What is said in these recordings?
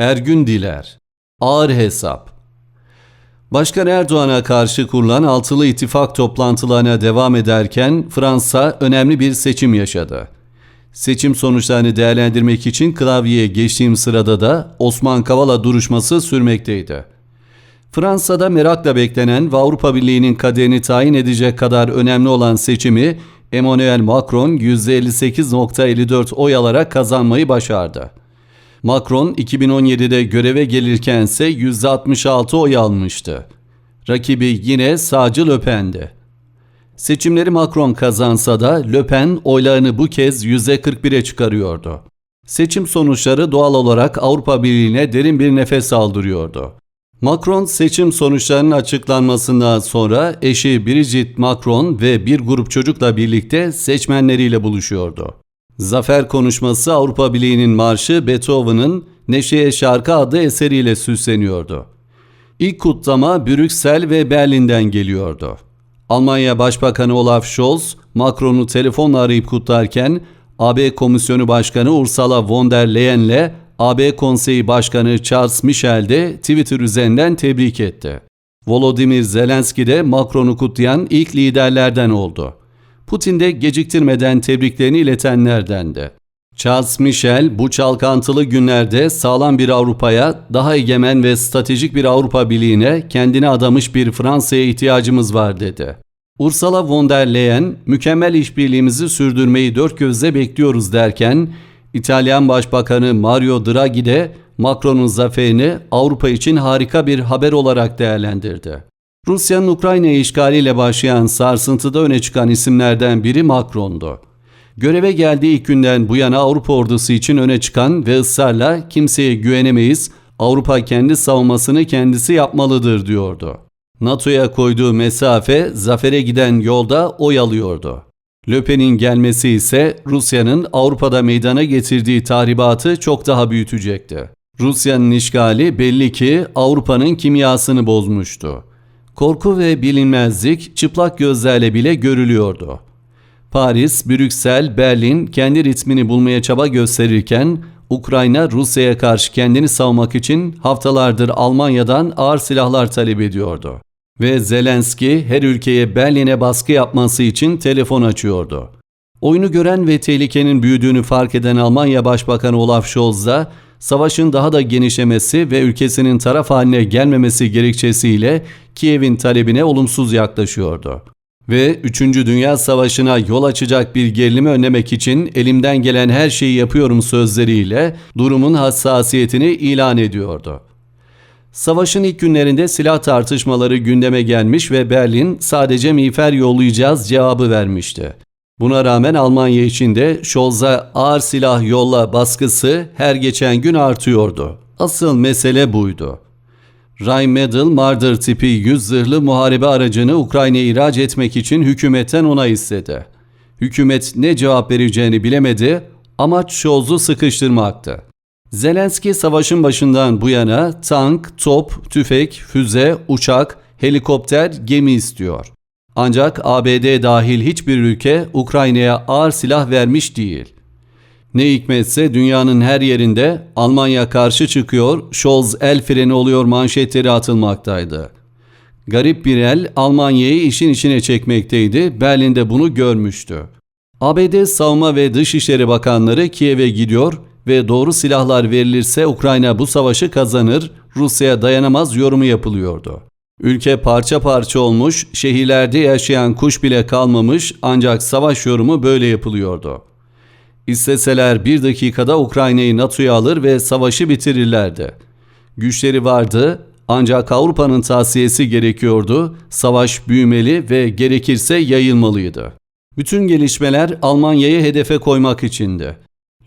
Ergün Diler Ağır Hesap Başkan Erdoğan'a karşı kurulan altılı ittifak toplantılarına devam ederken Fransa önemli bir seçim yaşadı. Seçim sonuçlarını değerlendirmek için klavyeye geçtiğim sırada da Osman Kavala duruşması sürmekteydi. Fransa'da merakla beklenen ve Avrupa Birliği'nin kaderini tayin edecek kadar önemli olan seçimi Emmanuel Macron %58.54 oy alarak kazanmayı başardı. Macron 2017'de göreve gelirkense %66 oy almıştı. Rakibi yine sağcı Le Pen'di. Seçimleri Macron kazansa da Le Pen oylarını bu kez %41'e çıkarıyordu. Seçim sonuçları doğal olarak Avrupa Birliği'ne derin bir nefes aldırıyordu. Macron seçim sonuçlarının açıklanmasından sonra eşi Brigitte Macron ve bir grup çocukla birlikte seçmenleriyle buluşuyordu. Zafer konuşması Avrupa Birliği'nin marşı Beethoven'ın Neşeye Şarkı adlı eseriyle süsleniyordu. İlk kutlama Brüksel ve Berlin'den geliyordu. Almanya Başbakanı Olaf Scholz, Macron'u telefonla arayıp kutlarken AB Komisyonu Başkanı Ursula von der Leyen'le AB Konseyi Başkanı Charles Michel de Twitter üzerinden tebrik etti. Volodymyr Zelenski de Macron'u kutlayan ilk liderlerden oldu. Putin de geciktirmeden tebriklerini iletenlerdendi. Charles Michel bu çalkantılı günlerde sağlam bir Avrupa'ya, daha egemen ve stratejik bir Avrupa Birliği'ne kendine adamış bir Fransa'ya ihtiyacımız var dedi. Ursula von der Leyen, mükemmel işbirliğimizi sürdürmeyi dört gözle bekliyoruz derken, İtalyan Başbakanı Mario Draghi de Macron'un zaferini Avrupa için harika bir haber olarak değerlendirdi. Rusya'nın Ukrayna işgaliyle başlayan sarsıntıda öne çıkan isimlerden biri Macron'du. Göreve geldiği ilk günden bu yana Avrupa ordusu için öne çıkan ve ısrarla kimseye güvenemeyiz, Avrupa kendi savunmasını kendisi yapmalıdır diyordu. NATO'ya koyduğu mesafe zafere giden yolda oy alıyordu. Le Pen'in gelmesi ise Rusya'nın Avrupa'da meydana getirdiği tahribatı çok daha büyütecekti. Rusya'nın işgali belli ki Avrupa'nın kimyasını bozmuştu. Korku ve bilinmezlik çıplak gözlerle bile görülüyordu. Paris, Brüksel, Berlin kendi ritmini bulmaya çaba gösterirken Ukrayna Rusya'ya karşı kendini savunmak için haftalardır Almanya'dan ağır silahlar talep ediyordu. Ve Zelenski her ülkeye Berlin'e baskı yapması için telefon açıyordu. Oyunu gören ve tehlikenin büyüdüğünü fark eden Almanya Başbakanı Olaf Scholz da savaşın daha da genişlemesi ve ülkesinin taraf haline gelmemesi gerekçesiyle Kiev'in talebine olumsuz yaklaşıyordu. Ve 3. Dünya Savaşı'na yol açacak bir gerilimi önlemek için elimden gelen her şeyi yapıyorum sözleriyle durumun hassasiyetini ilan ediyordu. Savaşın ilk günlerinde silah tartışmaları gündeme gelmiş ve Berlin sadece miğfer yollayacağız cevabı vermişti. Buna rağmen Almanya için de Scholz'a ağır silah yolla baskısı her geçen gün artıyordu. Asıl mesele buydu. Rheinmetall Marder tipi 100 zırhlı muharebe aracını Ukrayna'ya ihraç etmek için hükümetten onay istedi. Hükümet ne cevap vereceğini bilemedi, amaç Scholz'u sıkıştırmaktı. Zelenski savaşın başından bu yana tank, top, tüfek, füze, uçak, helikopter, gemi istiyor. Ancak ABD dahil hiçbir ülke Ukrayna'ya ağır silah vermiş değil. Ne hikmetse dünyanın her yerinde Almanya karşı çıkıyor, Scholz el freni oluyor manşetleri atılmaktaydı. Garip bir el Almanya'yı işin içine çekmekteydi, Berlin'de bunu görmüştü. ABD Savunma ve Dışişleri Bakanları Kiev'e gidiyor ve doğru silahlar verilirse Ukrayna bu savaşı kazanır, Rusya dayanamaz yorumu yapılıyordu. Ülke parça parça olmuş, şehirlerde yaşayan kuş bile kalmamış ancak savaş yorumu böyle yapılıyordu. İsteseler bir dakikada Ukrayna'yı NATO'ya alır ve savaşı bitirirlerdi. Güçleri vardı ancak Avrupa'nın tavsiyesi gerekiyordu, savaş büyümeli ve gerekirse yayılmalıydı. Bütün gelişmeler Almanya'yı hedefe koymak içindi.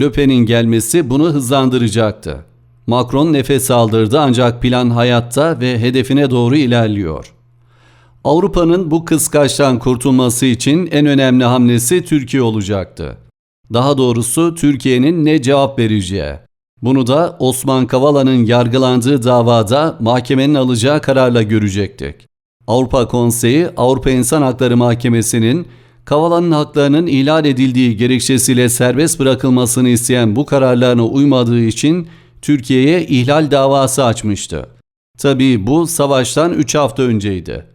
Le Pen'in gelmesi bunu hızlandıracaktı. Macron nefes aldırdı ancak plan hayatta ve hedefine doğru ilerliyor. Avrupa'nın bu kıskaçtan kurtulması için en önemli hamlesi Türkiye olacaktı. Daha doğrusu Türkiye'nin ne cevap vereceği. Bunu da Osman Kavala'nın yargılandığı davada mahkemenin alacağı kararla görecektik. Avrupa Konseyi, Avrupa İnsan Hakları Mahkemesi'nin Kavala'nın haklarının ihlal edildiği gerekçesiyle serbest bırakılmasını isteyen bu kararlarına uymadığı için Türkiye'ye ihlal davası açmıştı. Tabii bu savaştan 3 hafta önceydi.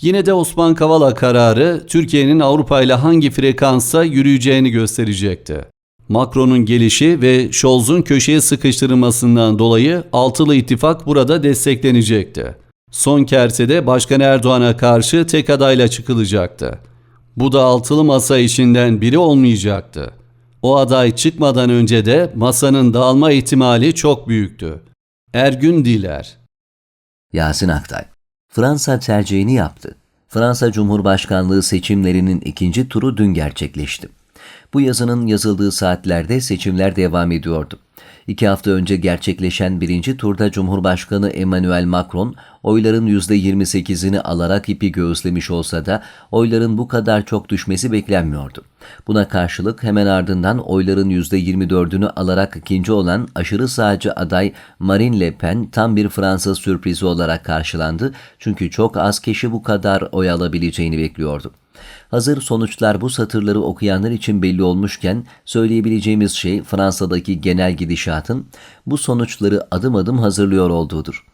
Yine de Osman Kavala kararı Türkiye'nin Avrupa ile hangi frekansa yürüyeceğini gösterecekti. Macron'un gelişi ve Scholz'un köşeye sıkıştırılmasından dolayı altılı ittifak burada desteklenecekti. Son kersede Başkan Erdoğan'a karşı tek adayla çıkılacaktı. Bu da altılı masa içinden biri olmayacaktı. O aday çıkmadan önce de masanın dağılma ihtimali çok büyüktü. Ergün Diler Yasin Aktay. Fransa tercihini yaptı. Fransa Cumhurbaşkanlığı seçimlerinin ikinci turu dün gerçekleşti. Bu yazının yazıldığı saatlerde seçimler devam ediyordu. İki hafta önce gerçekleşen birinci turda Cumhurbaşkanı Emmanuel Macron oyların %28'ini alarak ipi göğüslemiş olsa da oyların bu kadar çok düşmesi beklenmiyordu. Buna karşılık hemen ardından oyların %24'ünü alarak ikinci olan aşırı sağcı aday Marine Le Pen tam bir Fransız sürprizi olarak karşılandı çünkü çok az kişi bu kadar oy alabileceğini bekliyordu. Hazır sonuçlar bu satırları okuyanlar için belli olmuşken söyleyebileceğimiz şey Fransa'daki genel gidişatın bu sonuçları adım adım hazırlıyor olduğudur.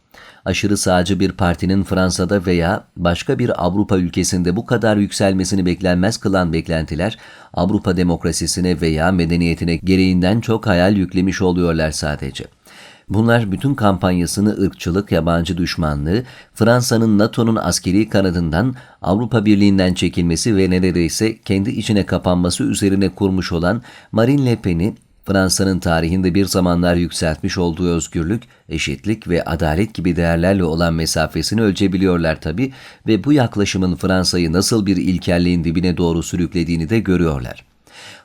Aşırı sağcı bir partinin Fransa'da veya başka bir Avrupa ülkesinde bu kadar yükselmesini beklenmez kılan beklentiler Avrupa demokrasisine veya medeniyetine gereğinden çok hayal yüklemiş oluyorlar sadece. Bunlar bütün kampanyasını ırkçılık, yabancı düşmanlığı, Fransa'nın NATO'nun askeri kanadından Avrupa Birliği'nden çekilmesi ve neredeyse kendi içine kapanması üzerine kurmuş olan Marine Le Pen'i Fransa'nın tarihinde bir zamanlar yükseltmiş olduğu özgürlük, eşitlik ve adalet gibi değerlerle olan mesafesini ölçebiliyorlar tabi ve bu yaklaşımın Fransa'yı nasıl bir ilkelliğin dibine doğru sürüklediğini de görüyorlar.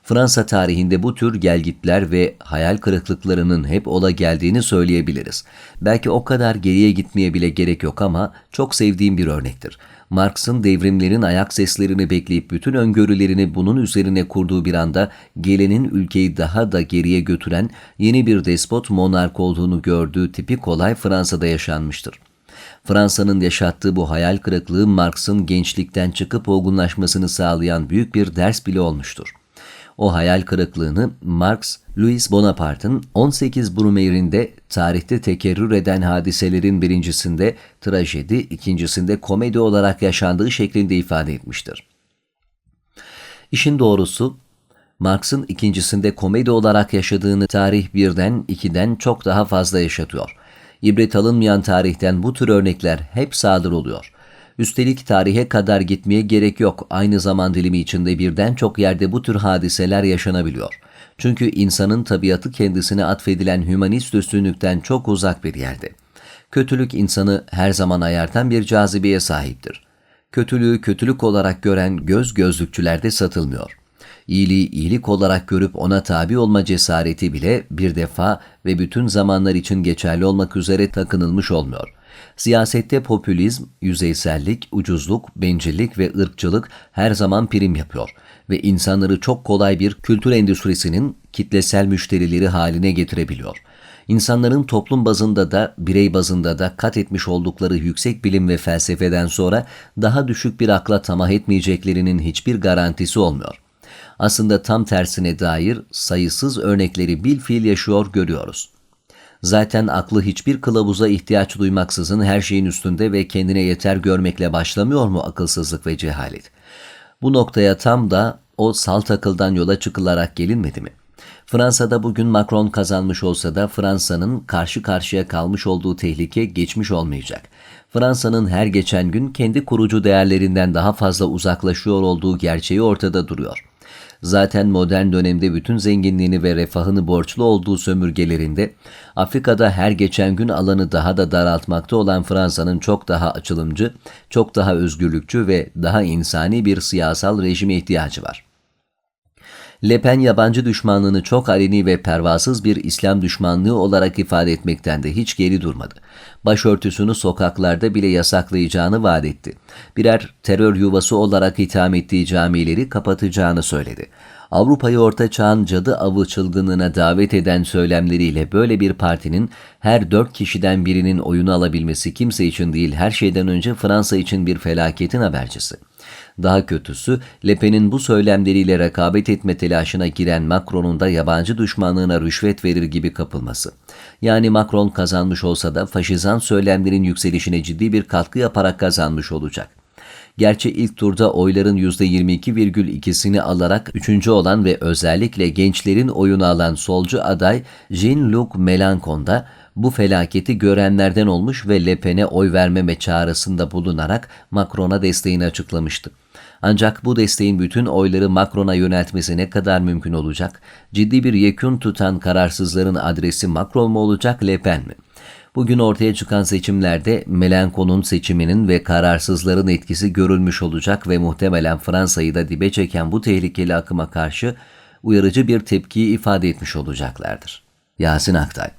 Fransa tarihinde bu tür gelgitler ve hayal kırıklıklarının hep ola geldiğini söyleyebiliriz. Belki o kadar geriye gitmeye bile gerek yok ama çok sevdiğim bir örnektir. Marx'ın devrimlerin ayak seslerini bekleyip bütün öngörülerini bunun üzerine kurduğu bir anda gelenin ülkeyi daha da geriye götüren yeni bir despot monark olduğunu gördüğü tipik olay Fransa'da yaşanmıştır. Fransa'nın yaşattığı bu hayal kırıklığı Marx'ın gençlikten çıkıp olgunlaşmasını sağlayan büyük bir ders bile olmuştur. O hayal kırıklığını Marx, Louis Bonaparte'ın 18 Brumair'inde tarihte tekerrür eden hadiselerin birincisinde trajedi, ikincisinde komedi olarak yaşandığı şeklinde ifade etmiştir. İşin doğrusu Marx'ın ikincisinde komedi olarak yaşadığını tarih birden, ikiden çok daha fazla yaşatıyor. İbret alınmayan tarihten bu tür örnekler hep sadır oluyor. Üstelik tarihe kadar gitmeye gerek yok. Aynı zaman dilimi içinde birden çok yerde bu tür hadiseler yaşanabiliyor. Çünkü insanın tabiatı kendisine atfedilen hümanist üstünlükten çok uzak bir yerde. Kötülük insanı her zaman ayartan bir cazibeye sahiptir. Kötülüğü kötülük olarak gören göz gözlükçülerde satılmıyor. İyiliği iyilik olarak görüp ona tabi olma cesareti bile bir defa ve bütün zamanlar için geçerli olmak üzere takınılmış olmuyor.'' Siyasette popülizm, yüzeysellik, ucuzluk, bencillik ve ırkçılık her zaman prim yapıyor ve insanları çok kolay bir kültür endüstrisinin kitlesel müşterileri haline getirebiliyor. İnsanların toplum bazında da birey bazında da kat etmiş oldukları yüksek bilim ve felsefeden sonra daha düşük bir akla tamah etmeyeceklerinin hiçbir garantisi olmuyor. Aslında tam tersine dair sayısız örnekleri bil fiil yaşıyor görüyoruz. Zaten aklı hiçbir kılavuza ihtiyaç duymaksızın her şeyin üstünde ve kendine yeter görmekle başlamıyor mu akılsızlık ve cehalet? Bu noktaya tam da o salt akıldan yola çıkılarak gelinmedi mi? Fransa'da bugün Macron kazanmış olsa da Fransa'nın karşı karşıya kalmış olduğu tehlike geçmiş olmayacak. Fransa'nın her geçen gün kendi kurucu değerlerinden daha fazla uzaklaşıyor olduğu gerçeği ortada duruyor zaten modern dönemde bütün zenginliğini ve refahını borçlu olduğu sömürgelerinde, Afrika'da her geçen gün alanı daha da daraltmakta olan Fransa'nın çok daha açılımcı, çok daha özgürlükçü ve daha insani bir siyasal rejime ihtiyacı var. Le Pen yabancı düşmanlığını çok aleni ve pervasız bir İslam düşmanlığı olarak ifade etmekten de hiç geri durmadı. Başörtüsünü sokaklarda bile yasaklayacağını vaat etti. Birer terör yuvası olarak itham ettiği camileri kapatacağını söyledi. Avrupa'yı orta çağın cadı avı çılgınlığına davet eden söylemleriyle böyle bir partinin her dört kişiden birinin oyunu alabilmesi kimse için değil her şeyden önce Fransa için bir felaketin habercisi. Daha kötüsü Le Pen'in bu söylemleriyle rekabet etme telaşına giren Macron'un da yabancı düşmanlığına rüşvet verir gibi kapılması. Yani Macron kazanmış olsa da faşizan söylemlerin yükselişine ciddi bir katkı yaparak kazanmış olacak. Gerçi ilk turda oyların %22,2'sini alarak üçüncü olan ve özellikle gençlerin oyunu alan solcu aday Jean-Luc Mélenchon da bu felaketi görenlerden olmuş ve Le Pen'e oy vermeme çağrısında bulunarak Macron'a desteğini açıklamıştı. Ancak bu desteğin bütün oyları Macron'a yöneltmesi ne kadar mümkün olacak? Ciddi bir yekün tutan kararsızların adresi Macron mu olacak, Le Pen mi? Bugün ortaya çıkan seçimlerde Melanchon'un seçiminin ve kararsızların etkisi görülmüş olacak ve muhtemelen Fransa'yı da dibe çeken bu tehlikeli akıma karşı uyarıcı bir tepkiyi ifade etmiş olacaklardır. Yasin Aktay